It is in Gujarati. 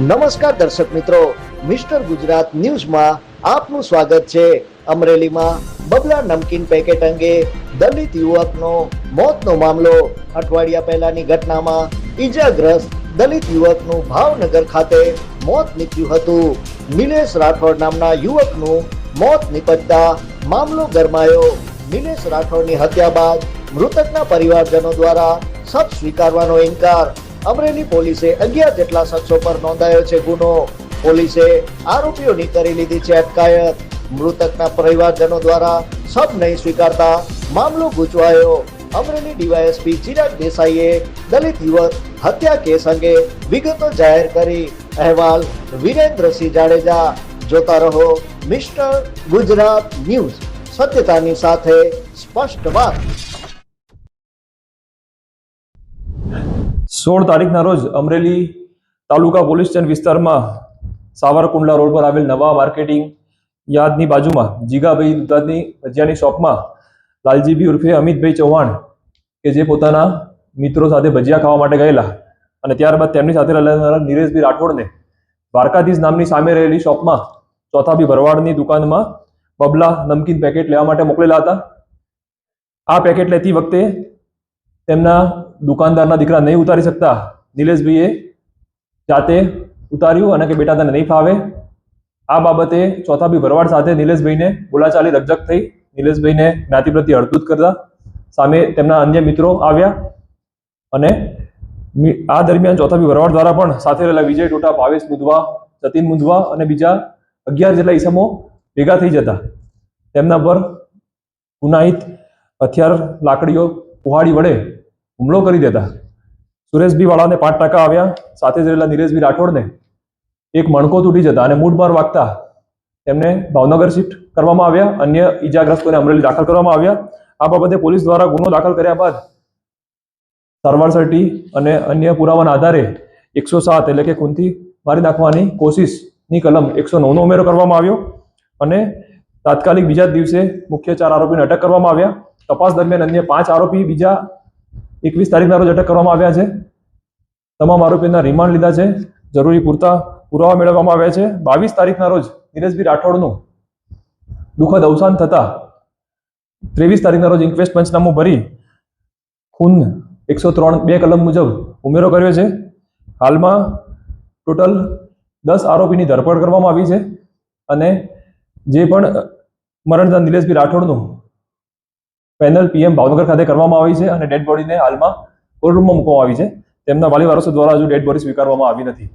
નમસ્કાર દર્શક મિત્રો, મિસ્ટર ગુજરાત ન્યૂઝમાં આપનું સ્વાગત છે અમરેલીમાં. બબલા નમકીન પેકેટ અંગે દલિત યુવકનો, મોતનો મામલો. અઠવાડિયા પહેલાની ઘટનામાં ઈજાગ્રસ્ત દલિત યુવકનું ભાવનગર ખાતે મોત નીપજ્યું હતું. નિલેશ રાઠોડ નામના યુવકનું મોત નીપજતા મામલો ગરમાયો. નિલેશ રાઠોડની હત્યા બાદ મૃતકના પરિવારજનો દ્વારા સબ સ્વીકારવાનો ઇનકાર. અમરેલી પોલીસે અગિયાર જેટલા શખ્સો પર નોંધાયો છે ગુનો. પોલીસે આરોપીઓની કરી લીધી છે અટકાયત. મૃતકના પરિવારજનો દ્વારા સબ નહીં સ્વીકારતા મામલો ગૂંચવાયો. અમરેલી ડીવાયએસપી ચિરાગ દેસાઈએ દલિત યુવક હત્યા કેસ અંગે વિગતો જાહેર કરી. અહેવાલ વિરેન્દ્રસિંહ જાડેજા. જોતા રહો મિસ્ટર ગુજરાત ન્યૂઝ. સત્યતાની સાથે સ્પષ્ટ વાત. સોળ તારીખના રોજ અમરેલી તાલુકા પોલીસ સ્ટેશન વિસ્તારમાં સાવરકુંડલા રોડ પર આવેલ નવા માર્કેટિંગ યાદની બાજુમાં જીગાભાઈ દુધાની ભજીયાની શોપમાં લાલજીભાઈ ઉર્ફે અમિતભાઈ ચૌહાણ કે જે પોતાના મિત્રો સાથે ભજીયા ખાવા માટે ગયેલા અને ત્યારબાદ તેમની સાથે રહેલા નિરેશભાઈ રાઠોડને દ્વારકાધીશ નામની સામે રહેલી શોપમાં ચોથાભી ભરવાડની દુકાનમાં બબલા નમકીન પેકેટ લેવા માટે મોકલેલા હતા. આ પેકેટ લેતી વખતે તેમના દુકાનદારના દીકરા નહીં ઉતારી શકતા. નિલેશભાઈએ જાતે ઉતાર્યું અને કે બેટા તને નહીં ફાવે. આ બાબતે ચોથા બી ભરવાડ સાથે નિલેશભાઈને બોલાચાલી રકજક થઈ. નિલેશભાઈને જ્ઞાતિ પ્રત્યે અડધૂત કરતા સામે તેમના અન્ય મિત્રો આવ્યા અને આ દરમિયાન ચોથા બી ભરવાડ દ્વારા પણ સાથે રહેલા વિજય ટોટા, ભાવેશ મુંદવા જતીન મુંદવા અને બીજા અગિયાર જેટલા ઈસમો ભેગા થઈ જતા. તેમના પર ગુનાહિત, હથિયાર, લાકડીઓ, કુહાડી વડે હુમલો કરી દેતા. સુરેશભી વાળાને પાંચ ટકા આવ્યા, સાથે જ રહેલા નિરેશભી રાઠોડને એક મણકો તૂટી જતા અને મૂઢમાર વાગતા તેમને ભાવનગર શિફ્ટ કરવામાં આવ્યા. અન્ય ઈજાગ્રસ્તોને અમરેલી દાખલ કરવામાં આવ્યા. આ બાબતે પોલીસ દ્વારા ગુનો દાખલ કર્યા બાદ સારવાર સર્ટી અને અન્ય પુરાવાના આધારે એકસો સાત એટલે કે ખૂનથી મારી નાખવાની કોશિશની કલમ એકસો નવનો ઉમેરો કરવામાં આવ્યો અને તાત્કાલિક બીજા દિવસે મુખ્ય ચાર આરોપીને અટક કરવામાં આવ્યા. તપાસ દરમિયાન અન્ય પાંચ આરોપી બીજા એકવીસ તારીખના રોજ અટક કરવામાં આવ્યા છે. તમામ આરોપીના રિમાન્ડ લીધા છે. જરૂરી પૂરતા પુરાવા મેળવવામાં આવ્યા છે. બાવીસ તારીખના રોજ નીરજભાઈ રાઠોડનું દુઃખદ અવસાન થતા ત્રેવીસ તારીખના રોજ ઇન્ક્વેસ્ટ પંચનામું ભરી ખૂન એકસો ત્રણ બે કલમ મુજબ ઉમેરો કર્યો છે. હાલમાં ટોટલ દસ આરોપીની ધરપકડ કરવામાં આવી છે અને જે પણ મરણદાન નિલેશભાઈ રાઠોડનું પેનલ પીએમ ભાવનગર ખાતે કરવામાં આવી છે અને ડેડ બોડીને હાલમાં કોર્ટ રૂમમાં મૂકવામાં આવી છે. તેમના વાલી વારસો દ્વારા હજુ ડેડ બોડી સ્વીકારવામાં આવી નથી.